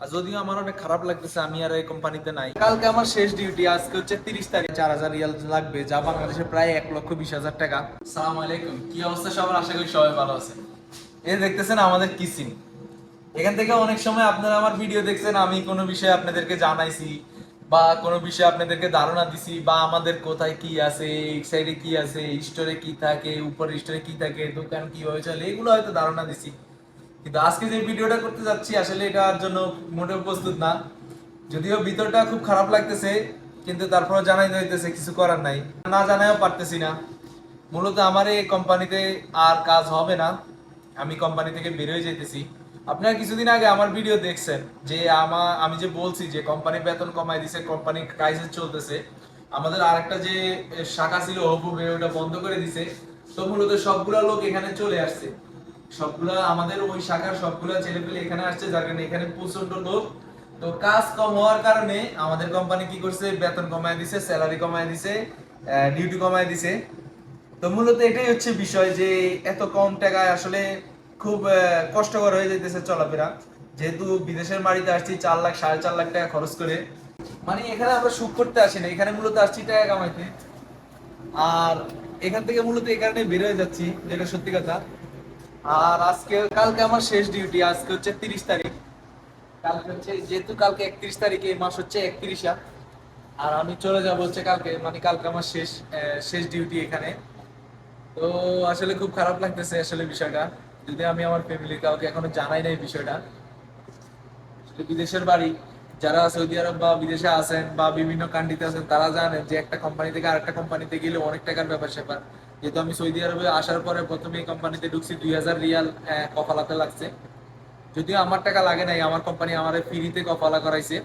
আর যদিও আমার অনেক খারাপ লাগতেছে, আমি আর এই কোম্পানিতে নাই। কালকে আমার শেষ ডিউটি আজকে হচ্ছে তিরিশ তারিখ, চার হাজার রিয়াল লাগবে, যা বাংলাদেশে প্রায় এক লক্ষ বিশ হাজার টাকা। সালাম আলাইকুম, কি অবস্থা সবার? আশা করি সবাই ভালো আছে। দেখতেছেন আমাদের এখান থেকে অনেক সময় আপনারা আমার ভিডিও দেখছেন, আমি কোনো বিষয়ে আপনাদেরকে জানাইছি, বা কোনো বিষয়ে আপনাদেরকে ধারণা দিছি, বা আমাদের কোথায় কি আছে, এই সাইডে কি আছে স্টোরে কি থাকে উপরে স্টোরে কি থাকে, দোকান কীভাবে চলে, এগুলো হয়তো ধারণা দিছি। কিন্তু আজকে যে ভিডিওটা করতে যাচ্ছি, আসলে এটার জন্য মোটেও প্রস্তুত না। যদিও ভিতরটা খুব খারাপ লাগতেছে, কিন্তু তারপরে জানাই হইতেছে কিছু করার নাই। না জানাইও পারতেছি না। মূলত আমার এই কোম্পানিতে আর কাজ হবে না। আমি কোম্পানি থেকে বেরোয় যেতেছি আপনারা কিছুদিন আগে আমার ভিডিও দেখছেন, যে আমার আমি যে বলছি যে কোম্পানি বেতন কমাই দিছে, কোম্পানি ক্রাইসিস চলতেছে। আমাদের আরেকটা যে শাখা ছিল ওটা বন্ধ করে দিছে। তো মূলত সবগুলা লোক এখানে চলে আসছে। সবগুলা আমাদের ওই শাখার সবগুলা ছেলেপেলে এখানে আসছে, যার কারণে এখানে প্রচণ্ড লোক। তো কাজ কম হওয়ার কারণে আমাদের কোম্পানি কি করছে? বেতন কমায় দিছে স্যালারি কমায় দিছে ডিউটি কমায় দিছে। তো মূলত এটাই হচ্ছে বিষয় যে এত কম টাকায় আসলে খুব কষ্টকর হয়ে যাইতেছে চলাফেরা। যেহেতু বিদেশের বাড়িতে আসছি চার লাখ, সাড়ে চার লাখ টাকা খরচ করে। মানে এখানে আমরা সুখ করতে আসি না, এখানে মূলত আসছি টাকা কামাইতে। আর এখান থেকে মূলত এই কারণে বের হয়ে যাচ্ছি, যেটা সত্যি কথা। আর আজকে, কালকে আমার শেষ ডিউটি আজকে হচ্ছে তিরিশ তারিখ। কালকে হচ্ছে, যেহেতু কালকে একত্রিশ তারিখ, এই মাস হচ্ছে একত্রিশা। আর আমি চলে যাব হচ্ছে কালকে মানে কালকে আমার শেষ শেষ ডিউটি এখানে। তো আসলে খুব খারাপ লাগতেছে আসলে বিষয়টা। যদি আমি আমার ফ্যামিলি কাউকে এখনও জানাই নাই বিষয়টা বিদেশের বাড়ি, যারা সৌদি আরব বা বিদেশে আছেন বা বিভিন্ন কান্ট্রিতে আছেন, তারা জানেন যে একটা কোম্পানি থেকে আরেকটা কোম্পানিতে গেলে অনেক টাকার ব্যাপার স্যাপার। যেহেতু আমি সৌদি আরবে আসার পরে প্রথমে এই কোম্পানিতে ঢুকছি দুই হাজার রিয়াল আহ, কফালাতে লাগছে। যদিও আমার টাকা লাগে নাই আমার কোম্পানি আমার ফ্রিতে কফালা করাইছে।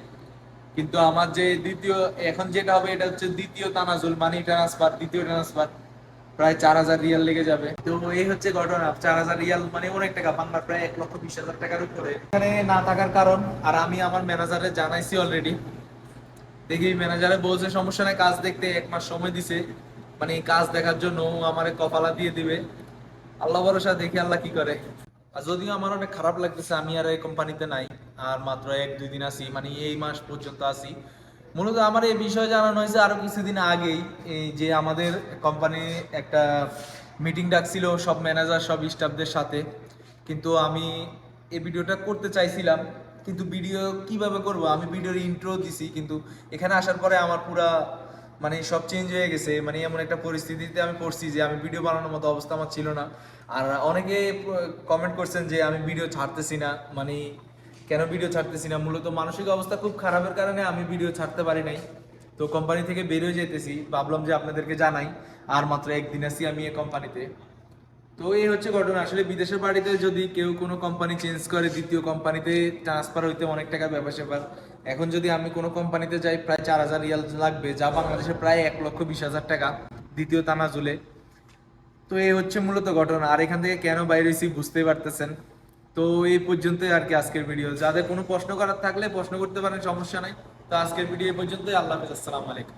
কিন্তু আমার যে দ্বিতীয় এখন যেটা হবে এটা হচ্ছে দ্বিতীয় তানাজুল মানি ট্রান্সফার দ্বিতীয় ট্রান্সফার প্রায় চার হাজার রিয়াল লেগে যাবে। তো এই হচ্ছে ঘটনা চার হাজার রিয়াল মানে অনেক টাকা বাংলা প্রায় এক লক্ষ বিশ হাজার টাকার উপরে। এখানে না থাকার কারণ আর আমি আমার ম্যানেজারে জানাইছি অলরেডি দেখি ম্যানেজারে বলছে সমস্যা নাই কাজ দেখতে এক মাস সময় দিছে। মানে কাজ দেখার জন্য ও আমারে কপালা দিয়ে দিবে। আল্লাহ ভরসা, দেখি আল্লাহ কি করে। আর যদিও আমার অনেক খারাপ লাগতেছে, আমি আর এই কোম্পানিতে নাই, আর মাত্র এক, দুই দিন আছি মানে এই মাস পর্যন্ত আছি। মূলত আমার এই বিষয় জানানো হয়েছে আরও কিছুদিন আগেই, এই যে আমাদের কোম্পানি একটা মিটিং ডাকছিল, সব ম্যানেজার, সব স্টাফদের সাথে। কিন্তু আমি এই ভিডিওটা করতে চাইছিলাম, কিন্তু ভিডিও কীভাবে করব? আমি ভিডিওর ইন্ট্রো দিছি, কিন্তু এখানে আসার পরে আমার পুরা মানে সব চেঞ্জ হয়ে গেছে। মানে এমন একটা পরিস্থিতিতে আমি পড়ছি যে আমি ভিডিও বানানোর মতো অবস্থা আমার ছিল না। আর অনেকে কমেন্ট করছেন যে আমি ভিডিও ছাড়তেছি না। মানে কেন ভিডিও ছাড়তেছি না? মূলত মানসিক অবস্থা খুব খারাপের কারণে আমি ভিডিও ছাড়তে পারি নাই। তো কোম্পানি থেকে বেরিয়ে যেতেছি। ভাবলাম যে আপনাদেরকে জানাই। আর মাত্র একদিন আছি আমি এ কোম্পানিতে তো এই হচ্ছে ঘটনা। আসলে বিদেশের বাড়িতে যদি কেউ কোনো কোম্পানি চেঞ্জ করে, দ্বিতীয় কোম্পানিতে ট্রান্সফার হইতে অনেক টাকা ব্যাপার স্যাপার এখন যদি আমি কোনো কোম্পানিতে যাই, প্রায় চার হাজার রিয়াল লাগবে, যা বাংলাদেশে প্রায় এক লক্ষ বিশ হাজার টাকা, দ্বিতীয় তানাজুলে। তো এই হচ্ছে মূলত ঘটনা। আর এখান থেকে কেন বাইরে হয়েছি বুঝতেই পারতেছেন। তো এই পর্যন্তই আর কি আজকের ভিডিও যাদের কোনো প্রশ্ন করার থাকলে প্রশ্ন করতে পারেন, সমস্যা নাই। তো আজকের ভিডিও পর্যন্তই। আল্লাহ হাফেজ। আসসালামু আলাইকুম।